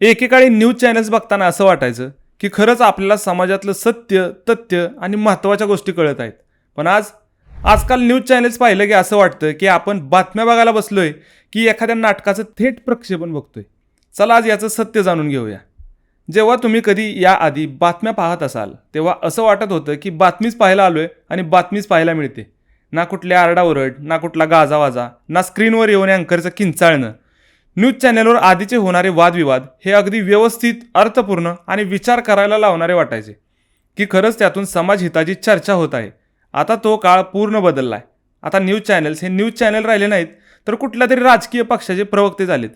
एकेकाळी news channels बघताना असं वाटायचं की खरंच आपल्याला समाजातलं सत्य तथ्य आणि महत्त्वाच्या गोष्टी कळत आहेत. पण आज आजकाल न्यूज चॅनल्स पाहिलं की असं वाटतं की आपण बातम्या बघायला बसलोय की एखाद्या नाटकाचं थेट प्रक्षेपण बघतोय. चला आज याचं सत्य जाणून घेऊया. जेव्हा तुम्ही कधी याआधी बातम्या पाहत असाल तेव्हा असं वाटत होतं की बातमीच पाहायला आलोय आणि बातमीच पाहायला मिळते. ना कुठल्या आरडाओरड ना कुठला गाजावाजा ना स्क्रीनवर येऊन अँकरचं किंचाळणं न्यूज चॅनेलवर आधीचे होणारे वादविवाद हे अगदी व्यवस्थित अर्थपूर्ण आणि विचार करायला लावणारे वाटायचे. की खरंच त्यातून समाजहिताची चर्चा होत आहे. आता तो काळ पूर्ण बदलला आहे आता न्यूज चॅनल्स हे न्यूज चॅनल राहिले नाहीत तर कुठल्या तरी राजकीय पक्षाचे प्रवक्ते झालेत.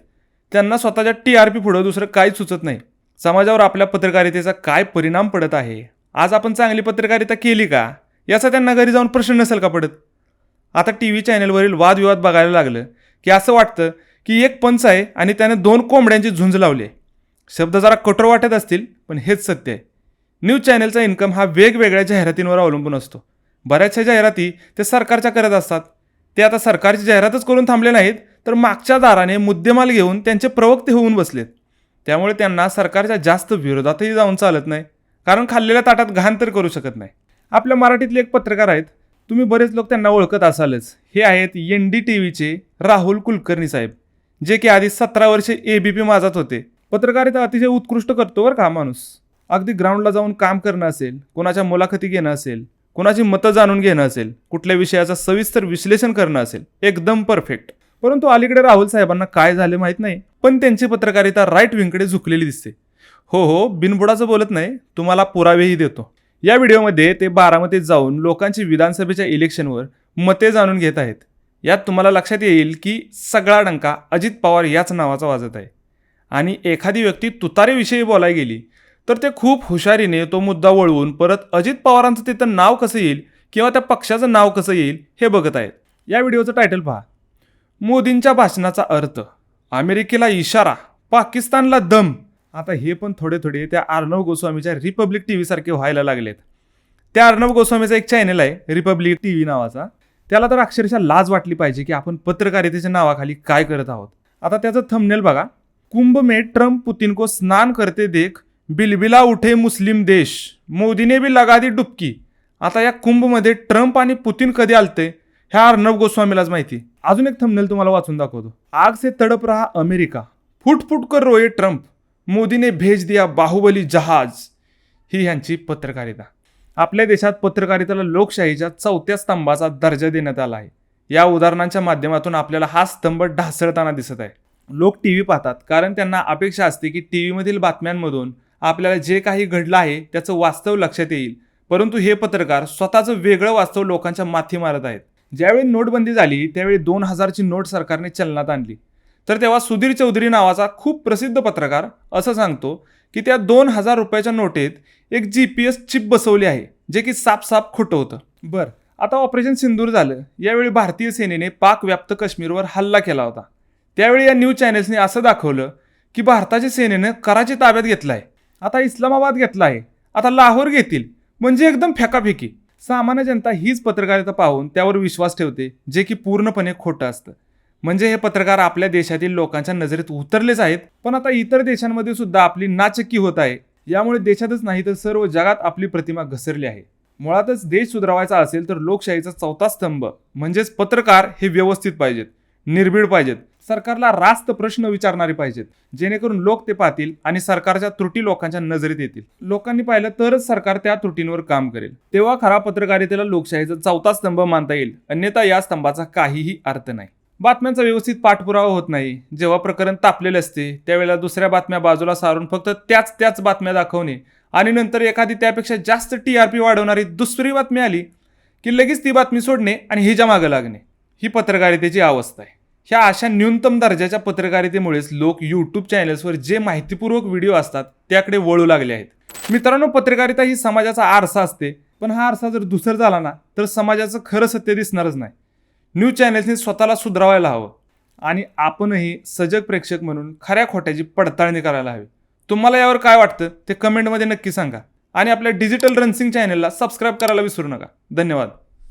त्यांना स्वतःच्या टी आर पी पुढं दुसरं काहीच सुचत नाही. समाजावर आपल्या पत्रकारितेचा काय परिणाम पडत आहे? आज आपण चांगली पत्रकारिता केली का? याचा त्यांना घरी जाऊन प्रश्न नसेल का पडत? आता टी व्ही चॅनलवरील वादविवाद बघायला लागलं की असं वाटतं की एक पंच आहे आणि त्याने दोन कोंबड्यांची झुंज लावली. आहे शब्द जरा कठोर वाटत असतील पण हेच सत्य आहे. न्यूज चॅनलचा इन्कम हा वेगवेगळ्या जाहिरातींवर अवलंबून असतो. बऱ्याचशा जाहिराती ते सरकारच्या करत असतात. ते आता सरकारची जाहिरातच करून थांबले नाहीत तर मागच्या दाराने मुद्देमाल घेऊन त्यांचे प्रवक्ते होऊन बसलेत. त्यामुळे त्यांना सरकारच्या जास्त विरोधातही जाऊन चालत नाही कारण खाल्लेल्या ताटात घाण तर करू शकत नाही. आपल्या मराठीतले एक पत्रकार आहेत. तुम्ही बरेच लोक त्यांना ओळखत असालच. हे आहेत एन डी टी व्हीचे राहुल कुलकर्णी साहेब. जे की आधी सतरा वर्षे ए बी पी माझात होते. पत्रकारिता अतिशय उत्कृष्ट करतो बरं का माणूस. अगदी ग्राउंडला जाऊन काम करणं असेल कोणाच्या मुलाखती घेणं असेल कोणाची मतं जाणून घेणं असेल कुठल्या विषयाचं सविस्तर विश्लेषण करणं असेल एकदम परफेक्ट परंतु अलीकडे राहुल साहेबांना काय झाले माहीत नाही पण त्यांची पत्रकारिता राईट विंगकडे झुकलेली दिसते. हो हो बिनबुडाचं बोलत नाही तुम्हाला पुरावेही देतो. या व्हिडिओमध्ये ते बारामतीत जाऊन लोकांची विधानसभेच्या इलेक्शनवर मते जाणून घेत आहेत. यात तुम्हाला लक्षात येईल की सगळा डंका अजित पवार याच नावाचा वाजत आहे. आणि एखादी व्यक्ती तुतारीविषयी बोलायला गेली तर ते खूप हुशारीने तो मुद्दा वळवून परत अजित पवारांचं तिथं नाव कसं येईल किंवा त्या पक्षाचं नाव कसं येईल हे बघत आहेत. या व्हिडिओचं टायटल पहा. मोदींच्या भाषणाचा अर्थ अमेरिकेला इशारा पाकिस्तानला दम. आता हे पण थोडे थोडे त्या अर्णव गोस्वामीच्या रिपब्लिक टी व्हीसारखे व्हायला लागलेत. त्या अर्णव गोस्वामीचा एक चॅनल आहे रिपब्लिक टी व्ही नावाचा. त्याला तर अक्षरशः लाज वाटली पाहिजे की आपण पत्रकारितेच्या नावाखाली काय करत आहोत. आता त्याचं थंबनेल बघा. कुंभ में ट्रम्प पुतिन को स्नान करते देख बिलबिला उठे मुस्लिम देश. मोदीने बी लगा दी डुबकी. आता या कुंभमध्ये ट्रम्प आणि पुतीन कधी आलते ह्या अर्णव गोस्वामीलाच माहिती. अजून एक थंबनेल तुम्हाला वाचून दाखवतो. आग से तडप रहा अमेरिका. फुट फुट कर रोये ट्रम्प. मोदीने भेज दिया बाहुबली जहाज. ही ह्यांची पत्रकारिता. आपल्या देशात पत्रकारितेला लोकशाहीच्या चौथ्या स्तंभाचा दर्जा देण्यात आला आहे. या उदाहरणांच्या माध्यमातून आपल्याला हा स्तंभ ढासळताना दिसत आहे. लोक टी व्ही पाहतात कारण त्यांना अपेक्षा असते की टी व्हीमधील बातम्यांमधून आपल्याला जे काही घडलं आहे त्याचं वास्तव लक्षात येईल. परंतु हे पत्रकार स्वतःचं वेगळं वास्तव लोकांच्या माथी मारत आहेत. ज्यावेळी नोटबंदी झाली त्यावेळी दोन हजारची नोट सरकारने चलनात आणली. तर तेव्हा सुधीर चौधरी नावाचा खूप प्रसिद्ध पत्रकार असं सांगतो की त्या दोन हजार रुपयाच्या नोटेत एक जी पी एस चिप बसवली आहे जे की सापसाप खोटं होतं. बरं आता ऑपरेशन सिंदूर झालं. यावेळी भारतीय सेनेने पाक व्याप्त काश्मीरवर हल्ला केला होता. त्यावेळी या न्यूज चॅनल्सने असं दाखवलं की भारताच्या सेनेनं कराची ताब्यात घेतला आहे आता इस्लामाबाद घेतला आहे आता लाहोर घेतील. म्हणजे एकदम फेकाफेकी. सामान्य जनता हीच पत्रकारिता पाहून त्यावर विश्वास ठेवते जे की पूर्णपणे खोटं असतं. म्हणजे हे पत्रकार आपल्या देशातील लोकांच्या नजरेत उतरलेच आहेत. पण आता इतर देशांमध्ये सुद्धा आपली नाचक्की होत आहे. यामुळे देशातच नाही तर सर्व जगात आपली प्रतिमा घसरली आहे. मुळातच देश सुधारवायचा असेल तर लोकशाहीचा चौथा स्तंभ म्हणजेच पत्रकार हे व्यवस्थित पाहिजेत निर्भीड पाहिजेत. सरकारला रास्त प्रश्न विचारणारे पाहिजेत. जेणेकरून लोक ते पाहतील आणि सरकारच्या त्रुटी लोकांच्या नजरेत येतील. लोकांनी पाहिलं तरच सरकार त्या त्रुटींवर काम करेल. तेव्हा खरा पत्रकारितेला लोकशाहीचा चौथा स्तंभ मानता येईल. अन्यथा या स्तंभाचा काहीही अर्थ नाही. बातम्यांचा व्यवस्थित पाठपुरावा होत नाही. जेव्हा प्रकरण तापलेले असते त्यावेळेला दुसऱ्या बातम्या बाजूला सारून फक्त त्याच त्याच बातम्या दाखवणे. आणि नंतर एखादी त्यापेक्षा जास्त टी आर पी वाढवणारी दुसरी बातमी आली की लगेच ती बातमी सोडणे आणि हिच्या मागं लागणे. ही पत्रकारितेची अवस्था आहे. ह्या अशा न्यूनतम दर्जाच्या पत्रकारितेमुळेच लोक यूट्यूब चॅनल्सवर जे माहितीपूर्वक व्हिडिओ असतात त्याकडे वळू लागले आहेत. मित्रांनो पत्रकारिता ही समाजाचा आरसा असते. पण हा आरसा जर दुसर झाला ना तर समाजाचं खरं सत्य दिसणारच नाही. न्यूज चॅनेल्सनी स्वतःला सुधारायला हवं. आणि आपणही सजग प्रेक्षक म्हणून खऱ्या खोट्याची पडताळणी करायला हवी. तुम्हाला यावर काय वाटतं ते कमेंटमध्ये नक्की सांगा. आणि आपल्या डिजिटल रन्सिंग चॅनलला सबस्क्राईब करायला विसरू नका. धन्यवाद.